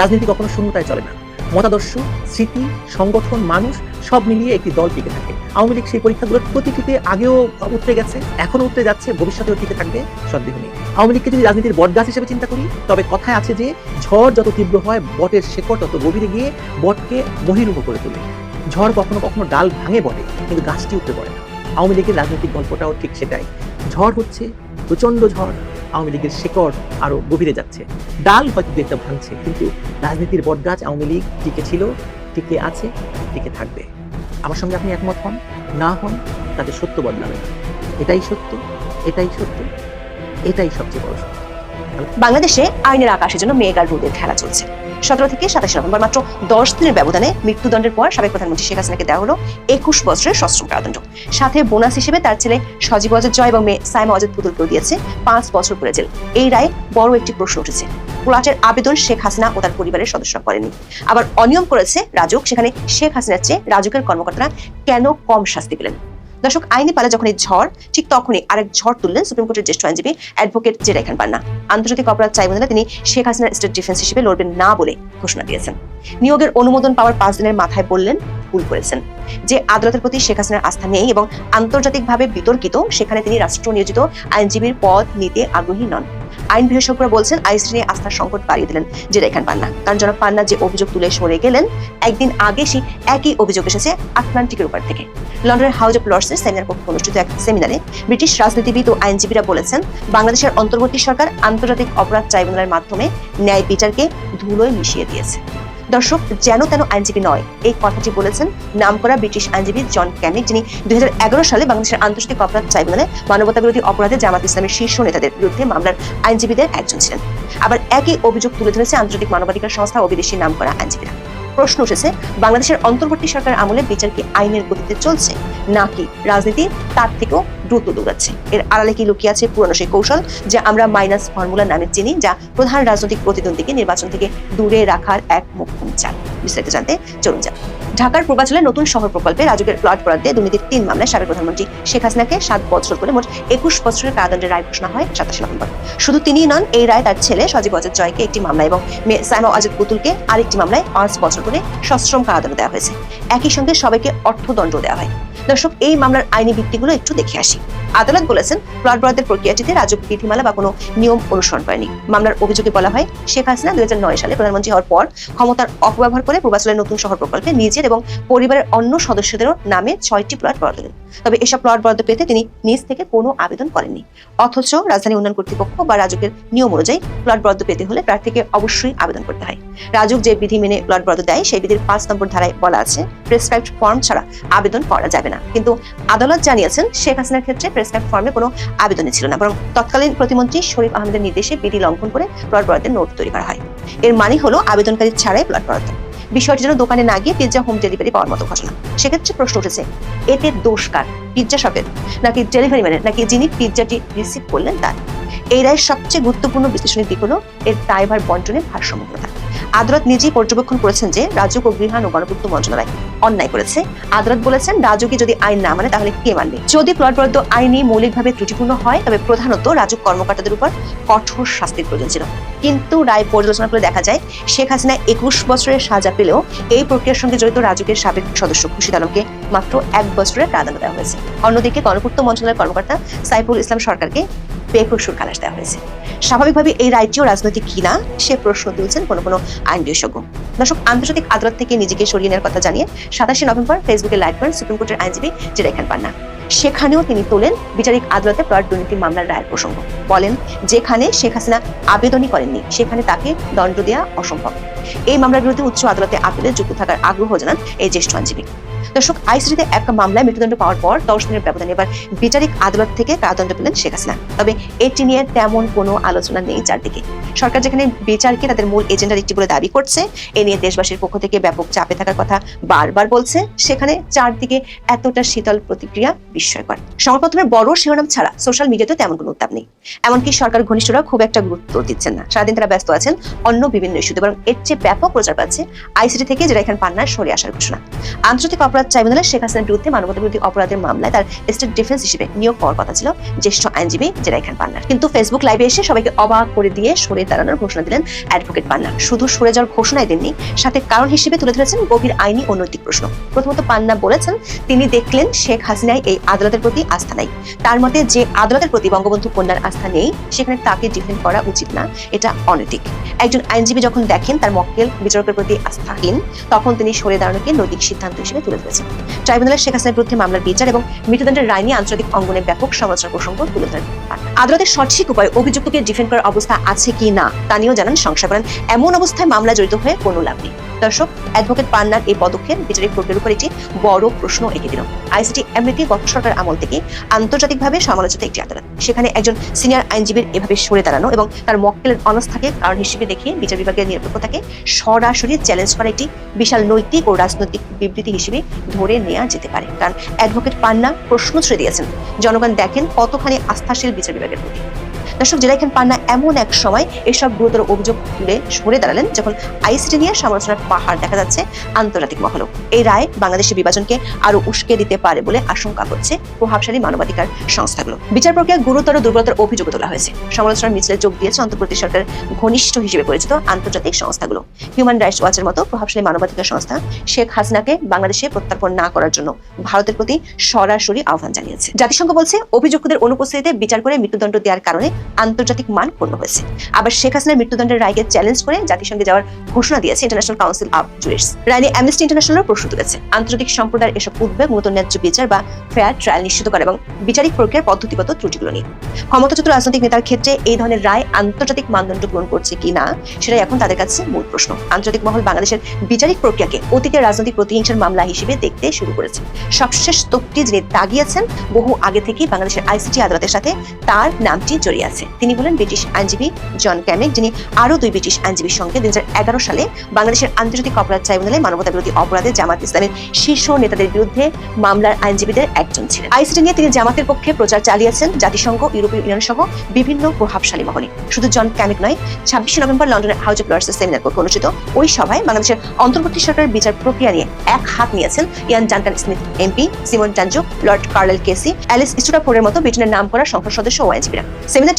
রাজনীতি কখনো শূন্যতায় চলে না। মতাদর্শ, স্মৃতি, সংগঠন, মানুষ সব মিলিয়ে একটি দল টিকে থাকে। আওয়ামী লীগ সেই পরীক্ষাগুলোর প্রতিটিতে আগেও উঠতে গেছে, এখনও উঠতে যাচ্ছে, ভবিষ্যতেও টিকে থাকবে সন্দেহ নেই। আওয়ামী লীগকে যদি রাজনীতির বটগাছ হিসেবে চিন্তা করি, তবে কথায় আছে যে, ঝড় যত তীব্র হয়, বটের শেকড় তত গভীরে গিয়ে বটকে বহিরূহ করে তোলে। ঝড় কখনো কখনো ডাল ভাঙে বটে, কিন্তু গাছটি উঠতে পারে না। আওয়ামী লীগের রাজনৈতিক গল্পটাও ঠিক সেটাই। ঝড় হচ্ছে প্রচণ্ড ঝড়। আওয়ামী লীগের শেকড় আরও গভীরে যাচ্ছে। ডাল হয়তো একটা ভাঙছে, কিন্তু রাজনীতির বটগাছ আওয়ামী লীগ টিকে ছিল, টিকে আছে, টিকে থাকবে। আমার সঙ্গে আপনি একমত হন, না হন তাতে সত্য বদলাবে এটাই সত্য এটাই সত্য, এটাই সবচেয়ে বড় সত্য। বাংলাদেশে আইনের আকাশের জন্য মেঘ আর রোদের খেলা চলছে। সতেরো থেকে সাতাশে নভেম্বর, মাত্র দশ দিনের ব্যবধানে মৃত্যুদণ্ডের পর সাবেক প্রধানমন্ত্রী শেখ হাসিনাকে দেওয়া হলো একুশ বছরের সশ্রম কারাদণ্ড। সাথে বোনাস হিসেবে তার ছেলে সজীব অজয় জয় এবং মেয়ে সাইমা অজয় পুতুলকেও দিয়েছে পাঁচ বছর করে জেল। এই রায়ে বড় একটি প্রশ্ন উঠেছে। পোলাটের আবেদন শেখ হাসিনা ও তার পরিবারের সদস্যরা করেনি। আবার অনিয়ম করেছে রাজুক, সেখানে শেখ হাসিনার চেয়ে রাজুকের কর্মকর্তারা কেন কম শাস্তি পেলেন? দর্শক, আইনি পালা যখন এই ঝড়, ঠিক তখনই আরেক ঝড় তুললেন সুপ্রিম কোর্টের জ্যেষ্ঠ আইনজীবী অ্যাডভোকেট জেরা খান পান্না। আন্তর্জাতিক অপরাধ ট্রাইব্যুনালে তিনি শেখ হাসিনার স্টেট ডিফেন্স হিসেবে লড়বেন না বলে ঘোষণা দিয়েছেন। নিয়োগের অনুমোদন পাওয়ার পাঁচ দিনের মাথায় বললেন ভুল করেছেন, যে আদালতের প্রতি শেখ হাসিনার আস্থা নেই এবং আন্তর্জাতিকভাবে বিতর্কিত, সেখানে তিনি রাষ্ট্র নিয়োজিত আইনজীবীর পদ নিতে আগ্রহী নন। আইন বিশেষজ্ঞরা বলছেন আইসি নিয়ে আস্থার সংকট বাড়িয়ে দিলেন জেরা খান পান্না। কারণ জনাব পান্না যে অভিযোগ তুলে সরে গেলেন, একদিন আগে সেই একই অভিযোগ এসেছে আটলান্টিকের উপর থেকে। লন্ডনের হাউস অফ লর্ডসের সেমিনার কক্ষে অনুষ্ঠিত এক সেমিনারে ব্রিটিশ রাজনীতিবিদ ও আইনজীবীরা বলেছেন, বাংলাদেশের অন্তর্বর্তী সরকার আন্তর্জাতিক অপরাধ ট্রাইব্যুনালের মাধ্যমে ন্যায় বিচারকে ধুলোয় মিশিয়ে দিয়েছে। দর্শক, যেন তেন আইনজীবী নয়। এই কথাটি বলেছেন নামকরা ব্রিটিশ আইনজীবী জন ক্যানিক যিনি দুই হাজার এগারো সালে বাংলাদেশের আন্তর্জাতিক অপরাধ ট্রাইব্যুনালে মানবতা বিরোধী অপরাধে জামাত ইসলামের শীর্ষ নেতাদের বিরুদ্ধে মামলার আইনজীবীদের একজন ছিলেন। আবার একই অভিযোগ তুলে ধরেছে আন্তর্জাতিক মানবাধিকার সংস্থা ও বিদেশি নামকরা আইনজীবীরা। প্রশ্ন উঠেছে, বাংলাদেশের অন্তর্বর্তী সরকার আমলে বিচার কি আইনের গতিতে চলছে? নাকি রাজনীতি তার থেকেও দ্রুত দৌড়াচ্ছে এর আড়ালে কি লুকিয়ে আছে পুরনো সেই কৌশল যে আমরা মাইনাস ফর্মুলা নামে চিনি, যা প্রধান রাজনৈতিক প্রতিদ্বন্দ্বীকে নির্বাচন থেকে দূরে রাখার এক মুখ্য চাল বিস্তারিত জানতে চলুন যান। ঢাকার পূর্বাঞ্চলে নতুন শহর প্রকল্পে রাজুকের প্লট বরাদ্দে দুর্নীতির তিন মামলায় সাবেক প্রধানমন্ত্রী শেখ হাসিনাকে সাত বছর করে মোট একুশ বছরের কারাদণ্ডের রায় ঘোষণা হয় সাতাশে নভেম্বর। শুধু তিনিই নন, এই রায় তার ছেলে সজীব অজিত জয়কে একটি মামলা এবং মেয়ে সাইমা অজিত পুতুলকে আরেকটি মামলায় পাঁচ বছর করে সশ্রম কারাদণ্ড দেওয়া হয়েছে। একই সঙ্গে সবাইকে অর্থদণ্ড দেওয়া হয়। দর্শক, এই মামলার আইনি ভিত্তিগুলো একটু দেখে আসি। আদালত বলেছেন, প্লট বরাদ্দের প্রক্রিয়াটিতে রাজুক বিধিমালা বা কোনো নিয়ম অনুসরণ করেনি। মামলার অভিযোগে বলা হয়, শেখ হাসিনা দুই হাজার নয় সালে প্রধানমন্ত্রী হওয়ার পর ক্ষমতার অপব্যবহার করে পূর্বাঞ্চলের নতুন শহর প্রকল্পে নিজের এবং পরিবারের অন্য সদস্যদেরও নামে ছয়টি প্লট বরাদ্দ দেন তবে এসব প্লট বরাদ্দ পেতে তিনি নিজ থেকে কোনো আবেদন করেননি। অথচ রাজধানী উন্নয়ন কর্তৃপক্ষ বা রাজুকের নিয়ম অনুযায়ী প্লট বরাদ্দ পেতে হলে প্রার্থীকে অবশ্যই আবেদন করতে হয়। রাজুক যে বিধি মেনে প্লট বরাদ্দ দেয়, সেই বিধির পাঁচ নম্বর ধারায় বলা আছে, প্রেসক্রাইবড ফর্ম ছাড়া আবেদন করা যাবে না। কিন্তু আদালত জানিয়েছেন শেখ হাসিনার ক্ষেত্রে প্রেসক্রাইব ফর্মে কোনো আবেদনই ছিল না, বরং তৎকালীন প্রতিমন্ত্রী শরীফ আহমেদের নির্দেশে বিধি লঙ্ঘন করে প্লট বরাদ্দের নোট তৈরি করা হয়। এর মানে হলো আবেদনকারী ছাড়াই প্লট বরাদ্দ। বিষয়টি যেন দোকানে না গিয়ে পিৎজা হোম ডেলিভারি পাওয়ার মতো ঘটনা। সেক্ষেত্রে প্রশ্ন উঠেছে, এতে দোষ কার? পিৎজা শপের নাকি ডেলিভারি ম্যানের নাকি যিনি পিৎজাটি রিসিভ করলেন তার? এই রায়ের সবচেয়ে গুরুত্বপূর্ণ বিশ্লেষণের দিক হলো, এর দায়ভার বন্টনের ভারসাম্যহীনতা। আদালত নিজেই পর্যবেক্ষণ করেছেন যে রাজুক ও গৃহায়ণ ও গণপূর্ত মন্ত্রণালয় অন্যায় করেছে। আদালত বলেছেন রাজুকে যদি আইন না মানে তাহলে কে মানবে? যদি প্লট বরাদ্দ আইনি মৌলিকভাবে ত্রুটিপূর্ণ হয়, তবে প্রধানত রাজুক কর্মকর্তাদের উপর কঠোর শাস্তির প্রয়োজন ছিল। কিন্তু রায় পর্যালোচনা করে দেখা যায়, শেখ হাসিনা একুশ বছরের সাজা পেলেও এই প্রক্রিয়ার সঙ্গে জড়িত রাজুকের সাবেক সদস্য খুশিদ আলমকে মাত্র এক বছরের প্রাধান্য দেওয়া হয়েছে। অন্যদিকে গণপূর্ত মন্ত্রণালয়ের কর্মকর্তা সাইফুল ইসলাম সরকারকে বেকসুর খালাস দেওয়া হয়েছে। স্বাভাবিকভাবে এই রাজ্যেও রাজনৈতিক কিনা সে প্রশ্ন তুলছেন কোনো কোনো আইন বিশেষজ্ঞ দর্শক, আন্তর্জাতিক আদালত থেকে নিজেকে সরিয়ে নেওয়ার কথা জানিয়ে সাতাশে নভেম্বর ফেসবুকে লাইভ করেন সুপ্রিম কোর্টের আইনজীবী জেরা পান পান্না। সেখানেও তিনি তোলেন বিচারিক আদালতে প্লট দুর্নীতি মামলার রায়ের প্রসঙ্গ। বলেন, যেখানে শেখ হাসিনা আবেদনই করেননি, সেখানে তাকে দণ্ড দেওয়া অসম্ভব। এই মামলার বিরুদ্ধে উচ্চ আদালতে আপিলে যুক্ত থাকার আগ্রহ জানান এই জ্যেষ্ঠ আইনজীবী। দর্শক আইসিটিতে একটা মামলায় মৃত্যুদণ্ড পাওয়ার পর দশ দিনের ব্যবধানে এবার বিচারিক আদালত থেকে কারাদণ্ড পেলেন শেখ হাসিনা। তবে এটি নিয়ে তেমন কোনো আলোচনা নেই চারদিকে। সরকার যেখানে বিচারকে তাদের মূল এজেন্ডার একটি বলে দাবি করছে, এ নিয়ে দেশবাসীর পক্ষ থেকে ব্যাপক চাপে থাকার কথা বারবার বলছে। সেখানে চারদিকে এতটা শীতল প্রতিক্রিয়া বিস্ময়কর সংবাদপত্রের বড় শিরোনাম ছাড়া সোশ্যাল মিডিয়াতে তেমন কোনো উত্তাপ নেই। এমনকি সরকার ঘনিষ্ঠরা খুব একটা গুরুত্ব দিচ্ছেন না। সারাদিন তারা ব্যস্ত আছেন অন্য বিভিন্ন ইস্যুতে বরং এর চেয়ে ব্যাপক প্রচার পাচ্ছে আইসিটি থেকে, যেটা এখানে পান্নার সরে আসার ঘোষণা। আন্তর্জাতিক অপরাধ ট্রাইব্যুনালে শেখ হাসিনার বিরুদ্ধে মানবতা বিরোধী অপরাধের মামলায় তার স্টেট ডিফেন্স হিসেবে নিয়োগ পাওয়ার কথা ছিল জ্যেষ্ঠ আইনজীবী, যেটা এখানে পান্নার। কিন্তু ফেসবুক লাইভে এসে সবাইকে অবাক করে দিয়ে সরে দাঁড়ানোর ঘোষণা দিলেন অ্যাডভোকেট পান্না। শুধু সরে যাওয়ার ঘোষণাই দেননি, সাথে কারণ হিসেবে তুলে ধরেছেন গভীর আইনি ও নৈতিক প্রশ্ন। প্রথমত পান্না বলেছেন, তিনি দেখলেন শেখ হাসিনায় এই আদালতের প্রতি আস্থা নাই। তার মতে যে আদালতের প্রতি বঙ্গবন্ধু কন্যার আস্থা নেই, সেখানে তাকে ডিফেন্ড করা উচিত না। এটা অনৈতিক। একজন আইনজীবী যখন দেখেন তার মক্কেল বিচারকের প্রতি আস্থাহীন, তখন তিনি সরে দাঁড়ানোকে নৈতিক সিদ্ধান্ত হিসেবে তুলে ধরেছেন। ট্রাইব্যুনালে শেখ হাসিনার বিরুদ্ধে মামলার বিচার এবং মৃত্যুদণ্ডের রায় নিয়ে আন্তর্জাতিক অঙ্গনে ব্যাপক সমালোচনার প্রসঙ্গ তুলে ধরেন। আদালতের সঠিক উপায়ে অভিযুক্তকে ডিফেন্ড করার অবস্থা আছে কি না, তা নিয়েও জানান সংশয় করেন। এমন অবস্থায় মামলা জড়িত হয়ে কোনো লাভ নেই। দর্শক, অ্যাডভোকেট পান্নার এই পদক্ষেপ বিচারিক প্রক্রিয়ার উপর একটি বড় প্রশ্ন এঁকে দিল। আইসিটি আমেরিকি গত সরকার আমল থেকে আন্তর্জাতিকভাবে সমালোচিত একটি আদালত। সেখানে একজন সিনিয়র আইনজীবীর এভাবে সরে দাঁড়ানো এবং তার মক্কেলের অনাস্থাকে কারণ হিসেবে দেখিয়ে বিচার বিভাগের নিরপেক্ষতাকে সরাসরি চ্যালেঞ্জ করা একটি বিশাল নৈতিক ও রাজনৈতিক বিবৃতি হিসেবে ধরে নেওয়া যেতে পারে। কারণ অ্যাডভোকেট পান্না প্রশ্ন ছুড়ে দিয়েছেন, জনগণ দেখেন কতখানি আস্থাশীল বিচার বিভাগের প্রতি। দর্শক জেলাইখান পান্না এমন এক সময় এসব গুরুতর অভিযোগ তুলে সরে দাঁড়ালেন যখন আইসিটি নিয়ে সমালোচনার পাহাড় দেখা যাচ্ছে আন্তর্জাতিক মহলও এই রায় বাংলাদেশের বিভাজনকে আরও উস্কে দিতে পারে বলে আশঙ্কা করছে প্রভাবশালী মানবাধিকার সংস্থাগুলো। বিচার প্রক্রিয়া গুরুতর দুর্বলতার অভিযোগ তোলা হয়েছে। সমালোচনার মিছিলে যোগ দিয়েছে অন্তর্বর্তী সরকার ঘনিষ্ঠ হিসেবে পরিচিত আন্তর্জাতিক সংস্থাগুলো। হিউম্যান রাইটস ওয়াচের মতো প্রভাবশালী মানবাধিকার সংস্থা শেখ হাসিনাকে বাংলাদেশে প্রত্যার্পণ না করার জন্য ভারতের প্রতি সরাসরি আহ্বান জানিয়েছে। জাতিসংঘ বলছে, অভিযুক্তদের অনুপস্থিতিতে বিচার করে মৃত্যুদণ্ড দেওয়ার কারণে আন্তর্জাতিক মান পূর্ণ হয়েছে। আবার শেখ হাসিনার মৃত্যুদণ্ডের রায়কে চ্যালেঞ্জ করে জাতিসংঘে যাওয়ার ঘোষণা দিয়েছে ইন্টারন্যাশনাল কাউন্সিল অফ জুরিস্টস রায় নিয়ে অ্যামনেস্টি ইন্টারন্যাশনাল প্রশ্ন তুলেছে। আন্তর্জাতিক সম্প্রদায়ের এসব উদ্বেগ মূলত ন্যায্য বিচার বা ফেয়ার ট্রায়াল নিশ্চিত করে এবং বিচারিক প্রক্রিয়ার পদ্ধতিগত ত্রুটিগুলো নিয়ে। ক্ষমতাচ্যুত রাজনৈতিক নেতার ক্ষেত্রে এই ধরনের রায় আন্তর্জাতিক মানদণ্ড পূরণ করছে কি না, সেটাই এখন তাদের কাছে মূল প্রশ্ন। আন্তর্জাতিক মহল বাংলাদেশের বিচারিক প্রক্রিয়াকে অতীতের রাজনৈতিক প্রতিহিংসার মামলা হিসেবে দেখতে শুরু করেছে। সবশেষ তোপটি যিনি তাগিয়েছেন বহু আগে থেকেই বাংলাদেশের আইসিটি আদালতের সাথে তার নামটি জড়িয়ে আছে। তিনি হলেন ব্রিটিশ আইনজীবী জন ক্যামেক, যিনি আরও দুই ব্রিটিশ আইনজীবীর সঙ্গে দুই সালে বাংলাদেশের আন্তর্জাতিক অপরাধ ট্রাইব্যুনালে মানবতা বিরোধী অপরাধে জামাত ইসলামের শীর্ষ নেতাদের বিরুদ্ধে মামলার আইনজীবীদের একজন ছিলেন। আইসিটি নিয়ে তিনি জামাতের পক্ষে প্রচার চালিয়েছেন। জাতিসংঘ, ইউরোপীয় ইউনিয়ন সহ বিভিন্ন প্রভাবশালী মহলে। শুধু জন ক্যামেক নয়, ছাব্বিশে নভেম্বর লন্ডনের হাউস অফ লর্ডসের সেমিনার কক্ষে অনুষ্ঠিত ওই সভায় বাংলাদেশের অন্তর্বর্তী সরকারের বিচার প্রক্রিয়া নিয়ে এক হাত নিয়েছেন Ian Duncan Smith MP, Simon টানজো, Lord Carlile KC, Alice স্টুডাফোর্ডের মতো ব্রিটেনের নাম করা সংসদ সদস্য ও আইনজীবীরা।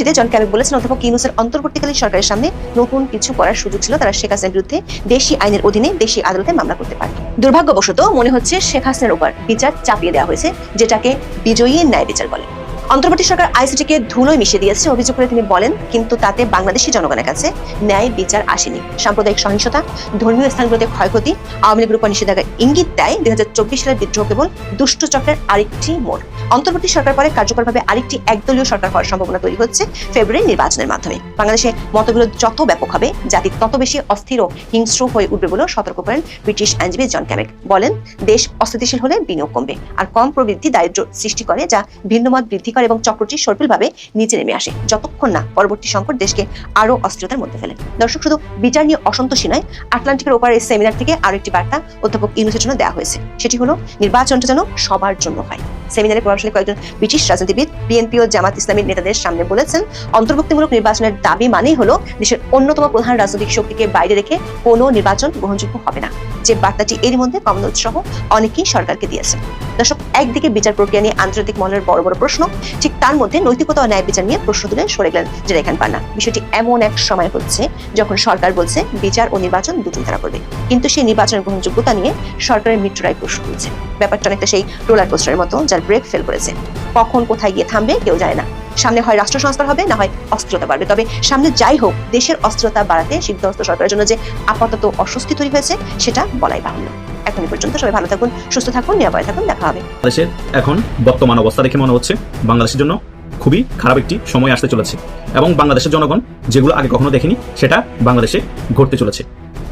সেমিনারটিতে জন ক্যাবেক বলেছেন, অধ্যাপক ইউনুসের অন্তর্বর্তীকালীন সরকারের সামনে নতুন কিছু করার সুযোগ ছিল, তারা শেখ হাসিনার বিরুদ্ধে দেশি আইনের অধীনে দেশি আদালতে মামলা করতে পারে দুর্ভাগ্যবশত মনে হচ্ছে শেখ হাসিনার উপর বিচার চাপিয়ে দেওয়া হয়েছে, যেটাকে বিজয়ী ন্যায় বিচার বলে। অন্তর্বর্তী সরকার আইসিটিকে ধুলোয় মিশিয়ে দিয়েছে, অভিযোগ করে তিনি বলেন, কিন্তু তাতে বাংলাদেশি জনগণের কাছে ন্যায় বিচার আসেনি। সাম্প্রদায়িক সহিংসতা, ধর্মীয় স্থানগুলোতে ক্ষয়ক্ষতি, আওয়ামী লীগের উপর নিষেধাজ্ঞার ইঙ্গিত দেয় দুই হাজার চব্বিশ সালের বিদ্রোহ কেবল দুষ্ট চক্রের আরেকটি মোড়। অন্তর্বর্তী সরকার পরে কার্যকরভাবে আরেকটি একদলীয় সরকার হওয়ার সম্ভাবনা তৈরি হচ্ছে ফেব্রুয়ারি নির্বাচনের মাধ্যমে। বাংলাদেশে মতবিরোধ যত ব্যাপক হবে, জাতি তত বেশি অস্থির ও হিংস্র হয়ে উঠবে বলেও সতর্ক করেন ব্রিটিশ আইনজীবী জন ক্যামেক। বলেন, দেশ অস্থিতিশীল হলে বিনিয়োগ কমবে। আর কম প্রবৃদ্ধি দারিদ্র সৃষ্টি করে, যা ভিন্নমত বৃদ্ধি করে সরকার এবং চক্রটি সর্পিলভাবে নিচে নেমে আসে, যতক্ষণ না পরবর্তী সংকট দেশকে আরও অস্থিরতার মধ্যে ফেলে। দর্শক, শুধু বিচার নিয়ে অসন্তোষী নয়, আটলান্টিকের ওপারে এই সেমিনার থেকে আরও একটি বার্তা অধ্যাপক ইউনুসের জন্য দেওয়া হয়েছে। সেটি হলো, নির্বাচনটা যেন সবার জন্য হয়। সেমিনারে প্রভাবশালী কয়েকজন ব্রিটিশ রাজনীতিবিদ বিএনপি ও জামাত ইসলামীর নেতাদের সামনে বলেছেন, অন্তর্ভুক্তিমূলক নির্বাচনের দাবি মানেই হলো দেশের অন্যতম প্রধান রাজনৈতিক শক্তিকে বাইরে রেখে কোনো নির্বাচন গ্রহণযোগ্য হবে না। যে বার্তাটি এরই মধ্যে কমনওয়েলথ সহ অনেকেই সরকারকে দিয়েছেন দর্শক, একদিকে বিচার প্রক্রিয়া নিয়ে আন্তর্জাতিক মহলের বড় বড় প্রশ্ন ঠিক তার মধ্যে নৈতিকতা ও ন্যায় বিচার নিয়ে প্রশ্ন তুলে সরে গেলেন যে রেখান পান্না। বিষয়টি এমন এক সময় হচ্ছে যখন সরকার বলছে বিচার ও নির্বাচন দুটোই তারা করবে। কিন্তু সেই নির্বাচনের গ্রহণযোগ্যতা নিয়ে সরকারের মৃত্যুরায় প্রশ্ন তুলছে ব্যাপারটা অনেকটা সেই রোলার কোস্টারের মতো যার ব্রেক ফেল করেছে। কখন কোথায় গিয়ে থামবে কেউ জানে না। সামনে হয় রাষ্ট্র সংস্কার হবে, না হয় অস্থিরতা বাড়বে। তবে সামনে যাই হোক, দেশের অস্থিরতা বাড়াতে সিদ্ধহস্ত সরকারের জন্য যে আপাতত অস্বস্তি তৈরি হয়েছে, সেটা বলাই বাহুল্য। এখন পর্যন্ত সবাই ভালো থাকুন, সুস্থ থাকুন, নিরাপদে থাকুন, দেখা হবে। বাংলাদেশের এখন বর্তমান অবস্থা দেখে মনে হচ্ছে বাংলাদেশের জন্য খুবই খারাপ একটি সময় আসতে চলেছে। এবং বাংলাদেশের জনগণ যেগুলো আগে কখনো দেখেনি, সেটা বাংলাদেশে ঘটতে চলেছে।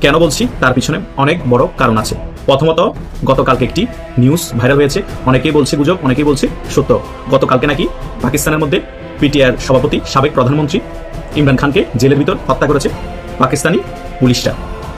কেন বলছি? তার পিছনে অনেক বড় কারণ আছে। প্রথমত, গতকালকে একটি নিউজ ভাইরাল হয়েছে। অনেকেই বলছে গুজব, অনেকেই বলছে সত্য। গতকালকে নাকি পাকিস্তানের মধ্যে পিটিআর সভাপতি, সাবেক প্রধানমন্ত্রী ইমরান খানকে জেলের ভিতর হত্যা করেছে পাকিস্তানি পুলিশরা।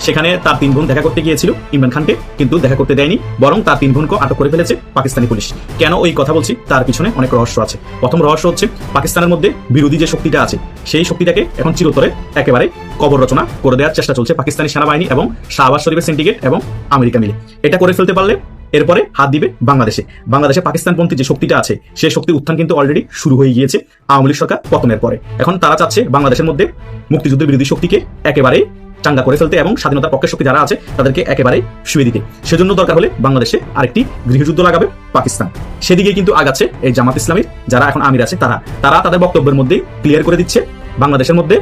সেখানে তার তিন বোন দেখা করতে গিয়েছিল, ইমরান খানকে, কিন্তু দেখা করতে দেয়নি, বরং তার তিন বোনকে আটক করে ফেলেছে পাকিস্তানি পুলিশ। কেন ওই কথা বলছি? তার পিছনে অনেক রহস্য আছে। প্রথম রহস্য হচ্ছে, পাকিস্তানের মধ্যে বিরোধী যে শক্তিটা আছে, সেই শক্তিটাকে এখন চিরতরে একেবারে কবর রচনা করে দেওয়ার চেষ্টা চলছে পাকিস্তানি সেনাবাহিনী এবং শাহবাজ শরীফের সিন্ডিকেট এবং আমেরিকা মিলে। এটা করে ফেলতে পারলে এরপরে হাত দিবে বাংলাদেশে। বাংলাদেশে পাকিস্তানপন্থী যে শক্তিটা আছে, সেই শক্তির উত্থান কিন্তু অলরেডি শুরু হয়ে গিয়েছে আওয়ামী লীগ সরকার পতনের পরে। এখন তারা চাচ্ছে বাংলাদেশের মধ্যে মুক্তিযুদ্ধের বিরোধী শক্তিকে একেবারে চাঙ্গা করে ফেলতে এবং স্বাধীনতার পক্ষের শক্তি যারা আছে, তাদেরকে একেবারে শুয়ে দিতে। সেজন্য দরকার হলে বাংলাদেশে আরেকটি গৃহযুদ্ধ লাগাবে, পাকিস্তান। সেদিকে কিন্তু আগাচ্ছে এই জামাত ইসলামীর যারা এখন আমির আছে, তারা। তারা তাদের বক্তব্যের মধ্যে ক্লিয়ার করে দিচ্ছে, বাংলাদেশের মধ্যে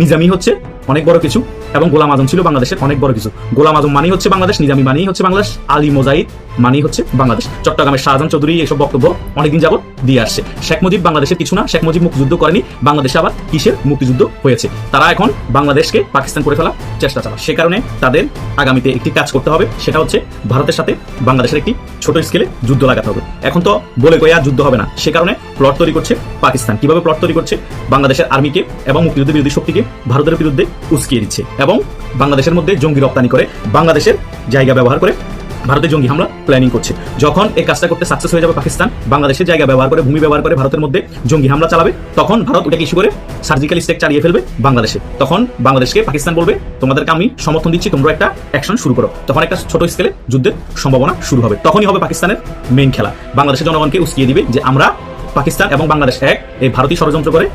নিজামি হচ্ছে অনেক বড় কিছু এবং গোলাম আজম ছিল বাংলাদেশের অনেক বড় কিছু। গোলাম আজম মানেই হচ্ছে বাংলাদেশ, নিজামি মানেই হচ্ছে বাংলাদেশ, আলী মোজাহিদ মানেই হচ্ছে বাংলাদেশ। চট্টগ্রামের শাহজাহান চৌধুরী এইসব বক্তব্য অনেকদিন যাবত দিয়ে আসছে। শেখ মুজিব বাংলাদেশের কিছু না, শেখ মুজিব মুক্তিযুদ্ধ করেনি, বাংলাদেশে আবার কিসের মুক্তিযুদ্ধ হয়েছে? তারা এখন বাংলাদেশকে পাকিস্তান করে ফেলার চেষ্টা চালায় সে কারণে তাদের আগামীতে একটি কাজ করতে হবে, সেটা হচ্ছে ভারতের সাথে বাংলাদেশের একটি ছোট স্কেলে যুদ্ধ লাগাতে হবে। এখন তো বলে কয়ে আর যুদ্ধ হবে না। সে কারণে প্লট তৈরি করছে পাকিস্তান। কীভাবে প্লট তৈরি করছে? বাংলাদেশের আর্মিকে এবং মুক্তিযুদ্ধ বিরোধী শক্তিকে ভারতের বিরুদ্ধে উস্কিয়ে দিচ্ছে এবং বাংলাদেশের মধ্যে জঙ্গি রপ্তানি করে বাংলাদেশের জায়গা ব্যবহার করে ভারতের জঙ্গি হামলা প্ল্যানিং করছে। যখন এই কাজটা করতে সাকসেস হয়ে যাবে পাকিস্তান বাংলাদেশের জায়গা ব্যবহার করে, ভূমি ব্যবহার করে ভারতের মধ্যে জঙ্গি হামলা চালাবে, তখন ভারত ওটাকে ইস্যু করে সার্জিক্যাল স্টেক চালিয়ে ফেলবে বাংলাদেশে। তখন বাংলাদেশকে পাকিস্তান বলবে, তোমাদেরকে আমি সমর্থন দিচ্ছি, তোমরা একটা অ্যাকশন শুরু করো। তখন একটা ছোট স্কেলে যুদ্ধের সম্ভাবনা শুরু হবে। তখনই হবে পাকিস্তানের মেইন খেলা। বাংলাদেশের জনগণকে উস্কিয়ে দিবে যে আমরা পাকিস্তান এবং বাংলাদেশ এক, এই ভারতীয় ষড়যন্ত্র করে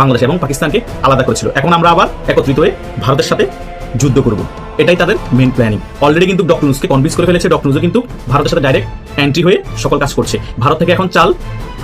বাংলাদেশ এবং পাকিস্তানকে আলাদা করেছিল। এখন আমরা আবার একত্রিত হয়ে ভারতের সাথে যুদ্ধ করব। এটাই তাদের মেন প্ল্যানিং অলরেডি কিন্তু ডক্টর নুজকে কনভিন্স করে ফেলেছে। ডক্টর নুজও কিন্তু ভারতের সাথে ডাইরেক্ট এন্ট্রি হয়ে সকল কাজ করছে। ভারত থেকে এখন চাল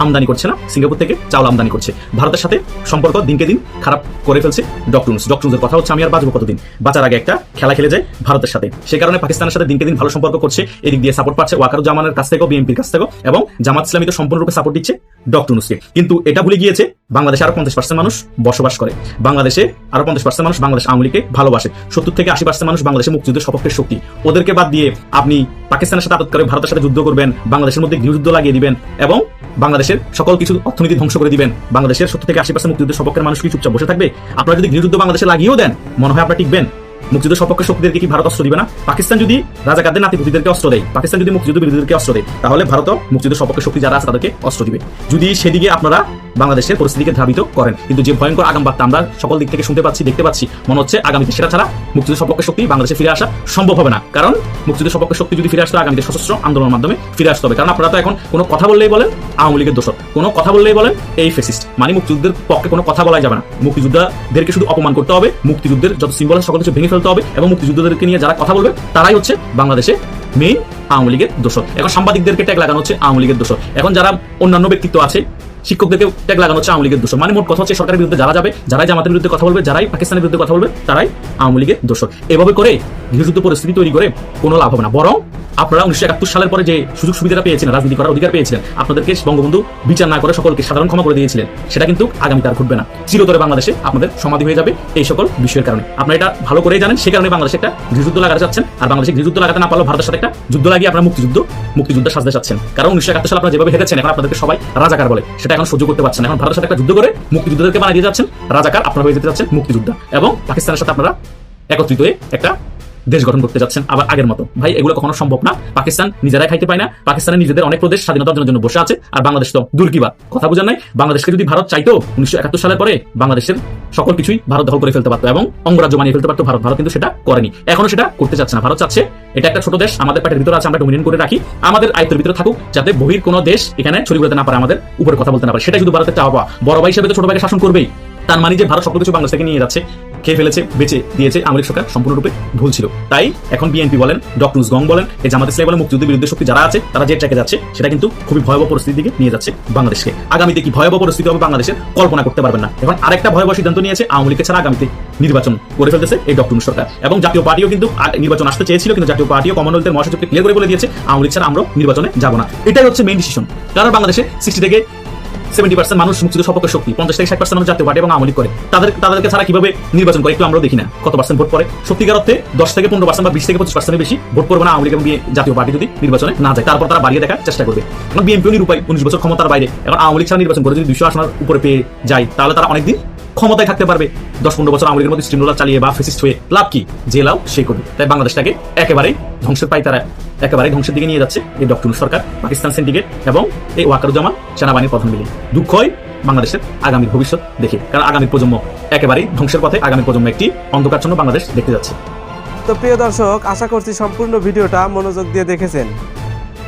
আমদানি করছে না, সিঙ্গাপুর থেকে চাল আমদানি করছে। ভারতের সাথে সম্পর্ক দিনকে দিন খারাপ করে ফেলছে ডক্টর নুস কথা হচ্ছে, আমি আর বাঁচবো কতদিন? বাঁচার আগে একটা খেলা খেলে যায় ভারতের সাথে। সে কারণে পাকিস্তানের সাথে দিনকে দিন ভালো সম্পর্ক করছে, এদিক দিয়ে সাপোর্ট পাচ্ছে ওয়াকারুজ্জামানের কাছ থেকেও, বিএনপির কাছ থেকেও, এবং জামাত ইসলামী তো সম্পূর্ণরূপে সাপোর্ট দিচ্ছে ডক্টুনুসকে কিন্তু এটা ভুলে গিয়েছে, বাংলাদেশে আরও পঞ্চাশ পার্সেন্ট মানুষ বসবাস করে। বাংলাদেশে আরও পঞ্চাশ পার্সেন্ট মানুষ বাংলাদেশ আওয়ামী লীগকে ভালোবাসে। সত্তর থেকে আশি পার্সেন্ট মানুষ বাংলাদেশে মুক্তিযুদ্ধের সপক্ষের শক্তি। ওদেরকে বাদ দিয়ে আপনি পাকিস্তানের সাথে আটক করে ভারতের সাথে যুদ্ধ করবেন, বাংলাদেশের মধ্যে গৃহযুদ্ধ লাগিয়ে দিবেন, এবং বাংলাদেশের সকল কিছু অর্থনীতি ধ্বংস করে দিবেন। বাংলাদেশের সত্তর থেকে আশি পার্সেন্ট মুক্তিযুদ্ধের সপক্ষের মানুষ কি চুপচাপ বসে থাকবে? আপনারা যদি গৃহযুদ্ধ বাংলাদেশে লাগিয়েও দেন, মনে হয় আপনারা টিকবেন। মুক্তিযুদ্ধ সপক্ষের শক্তিদেরকে কি ভারত অস্ত্র দিবে না? পাকিস্তান যদি রাজাকারদের নাতিপুতিদেরকে অস্ত্র দেয়, পাকিস্তান যদি মুক্তিযুদ্ধ বিরোধীদেরকে অস্ত্র দেয়, তাহলে ভারত মুক্তিযুদ্ধ সপক্ষের শক্তি যারা আছে তাদেরকে অস্ত্র দিবে। যদি সেদিকে আপনারা বাংলাদেশের পরিস্থিতিকে ধাবিত করেন, কিন্তু যে ভয়ঙ্কর আগাম বার্তা আমরা সকল দিক থেকে শুনতে পাচ্ছি, দেখতে পাচ্ছি, মনে হচ্ছে আগামীতে সেটা ছাড়া মুক্তিযুদ্ধ সপক্ষের শক্তি বাংলাদেশে ফিরে আসা সম্ভব হবে না। কারণ মুক্তিযুদ্ধ সপক্ষের শক্তি যদি ফিরে আসতে, আগামীতে সশস্ত্র আন্দোলনের মাধ্যমে ফিরে আসতে হবে। কারণ আপনারা তো এখন কোনো কথা বললেই বলেন, আওয়ামী লীগের দোষক কোনো কথা বললেই বলেন, এই ফেসিস্ট মানে মুক্তিযুদ্ধের পক্ষে কোনো কথা বলা যাবে না। মুক্তিযোদ্ধাদেরকে শুধু অপমান করতে হবে, মুক্তিযুদ্ধের যত সিম্বল সকল কিছু ভেঙে ফেলতে হবে এবং মুক্তিযুদ্ধদেরকে নিয়ে যারা কথা বলবে, তারাই হচ্ছে বাংলাদেশে মেইন আওয়ামী লীগের দোষ এখন সাংবাদিকদেরকে ট্যাগ লাগানো হচ্ছে আওয়ামী লীগের দোষ এখন যারা অন্যান্য ব্যক্তিত্ব আছে শিক্ষকদেরকে ট্যাগ লাগানো হচ্ছে আওয়ামী লীগের দোষ মানে মোট কথা হচ্ছে সরকারের বিরুদ্ধে যারা যাবে, যারাই জামাতের বিরুদ্ধে কথা বলবে, যারাই পাকিস্তানের বিরুদ্ধে কথা বলবে, তারাই আওয়ামী লীগের দোষ এভাবে করে গৃহযুদ্ধ পরিস্থিতি তৈরি করে কোনো লাভ হবে না। বরং আপনারা উনিশশো একাত্তর সালের পরে যে সুযোগ সুবিধাটা পেয়েছেন রাজনীতি করার অধিকার পেয়েছিলেন, আপনাদেরকে বঙ্গবন্ধু বিচার না করে সকলকে সাধারণ ক্ষমা করে দিয়েছিলেন, সেটা কিন্তু আগামীতে আর ঘটবে না। চিরতরে বাংলাদেশে আপনাদের সমাধি হয়ে যাবে এই সকল বিষয়ের কারণে। আপনারা এটা ভালো করেই জানেন সে কারণে বাংলাদেশে একটা গৃহযুদ্ধ লাগাতে চাচ্ছেন আর বাংলাদেশে গৃহযুদ্ধ লাগাতে না পারলেও ভারতের সাথে একটা যুদ্ধ লাগিয়ে আপনারা মুক্তিযুদ্ধ মুক্তিযুদ্ধ সাজতে চাচ্ছেন কারণ উনিশশো একাত্তর সালে আপনারা যেভাবে হেরেছেন এখন আপনাদেরকে সবাই রাজাকার বলে, সেটা এখন সহ্য করতে পারছেন। এখন ভারতের সাথে একটা যুদ্ধ করে মুক্তিযুদ্ধদেরকে বানিয়ে দিয়ে যাচ্ছেন, রাজাকার আপনারা হয়ে যেতে যাচ্ছেন মুক্তিযোদ্ধা। এবং পাকিস্তানের সাথে আপনারা একত্রিত হয়ে একটা দেশ গঠন করতে যাচ্ছেন আবার আগের মতো। ভাই, এগুলো কখনো সম্ভব না। পাকিস্তান নিজেরাই খাইতে পায় না। পাকিস্তানের নিজেদের অনেক প্রদেশ স্বাধীনতা অর্জনের জন্য বসে আছে। আর বাংলাদেশ তো দূর কি কথা বুঝেন নাই? বাংলাদেশকে যদি ভারত চাইতো, উনিশশো একাত্তর সালের পরে বাংলাদেশের সকল কিছুই ভারত দখল করে ফেলতে পারতো এবং অঙ্গরাজ্য বানিয়ে ফেলতে পারতো ভারত। ভারত কিন্তু সেটা করেনি। এখনও সেটা করতে চাচ্ছে না। ভারত চাচ্ছে এটা একটা ছোট দেশ। আমাদের পেটের ভিতরে আছে, আমরা ডোমিনেট করে রাখি। আমাদের আয়ত্তের ভিতরে থাকুক, যাতে বহির কোনো দেশ এখানে বেড়াতে না পারে, আমাদের উপরে কথা বলতে না পারে। সেটা শুধু ভারতের চাওয়া বড় ভাই হিসেবে তো ছোট ভাইকে শাসন করবেই। তার মানে যে ভারত সকল কিছু বাংলাদেশ থেকে নিয়ে যাচ্ছে, খেয়ে ফেলেছে, বেঁচে দিয়েছে আমেরিক সরকার সম্পূর্ণরূপে ভুল ছিল। তাই এখন বিএনপি বলেন, ডক্টর গং বলেন, এই জামাত ইসলাম বলেন মুক্তিযুদ্ধের বিরুদ্ধে শক্তি যারা আছে, তারা যে ট্র্যাকে যাচ্ছে, সেটা কিন্তু খুবই ভয়াবহ পরিস্থিতির দিকে নিয়ে যাচ্ছে বাংলাদেশকে। আগামীতে কি ভয়াবহ পরিস্থিতি হবে বাংলাদেশের কল্পনা করতে পারবেন না। এখন আরেকটা ভয়াবহ সিদ্ধান্ত নিয়েছে আওয়ামী লীগের ছাড়া আগামীতে নির্বাচন করে ফেলতেছে এই ডক্টর সরকার। এবং জাতীয় পার্টিও কিন্তু নির্বাচন আসতে চেয়েছিল, কিন্তু জাতীয় পার্টিও কমনওয়েলথের মহাসচিবকে ক্লিয়ার করে বলে দিয়েছে, আওয়ামী লীগ ছাড়া আমরা নির্বাচনে যাব না। এটাই হচ্ছে মেইন ডিসিশন কারণ বাংলাদেশে সিক্সটি থেকে সেভেন্টি পার্সেন্ট মানুষ মুক্তিযুদ্ধ সপক্ষে শক্তি, পঞ্চাশ থেকে ষাট পার্সেন্ট মানুষ জাতীয় পার্টি এবং আওয়ামী করে। তাদের, তাদেরকে ছাড়া কীভাবে নির্বাচন করে, একটু আমরাও দেখি না, কত পার্সেন্ট ভোট পড়ে। সত্যিকার অর্থে দশ থেকে পনেরো পার্সেন্ট বা বিশ থেকে পঁচিশ পার্সেন্টের বেশি ভোট করবে না আওয়ামী লীগ এবং জাতীয় পার্টি যদি নির্বাচনে না যায়। তারপর তারা বাড়িয়ে দেখার চেষ্টা করবে। এখন বিএনপিও নিরুপায় উনিশ বছর ক্ষমতার বাইরে। এখন আওয়ামী লীগ ছাড়া নির্বাচন করে যদি দুশো আসনের উপরে পেয়ে যায়, তাহলে তারা অনেকদিন ক্ষমতায় থাকতে পারবে। দশ পনেরো বছর আওয়ামী মধ্যে স্টিমুলার চালিয়ে বা ফেসিস্ট হয়ে লাভ কি? যে লাভ সে করবে। তাই বাংলাদেশটাকে একেবারেই ধ্বংসের পাই তারা একেবারে ধ্বংসের দিকে নিয়ে যাচ্ছে এই ডক্টর সরকার, পাকিস্তান সিন্ডিকেট এবং এই ওয়াকারুজ্জামান সেনাবাহিনীর প্রধান মিলে। দুঃখই বাংলাদেশের আগামী ভবিষ্যৎ দেখে, কারণ আগামী প্রজন্ম একেবারেই ধ্বংসের পথে, আগামী প্রজন্ম একটি অন্ধকারচ্ছন্ন বাংলাদেশ দেখতে যাচ্ছে। তো প্রিয় দর্শক, আশা করছি সম্পূর্ণ ভিডিওটা মনোযোগ দিয়ে দেখেছেন।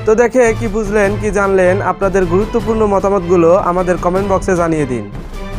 তো দেখে কি বুঝলেন, কি জানলেন, আপনাদের গুরুত্বপূর্ণ মতামতগুলো আমাদের কমেন্ট বক্সে জানিয়ে দিন।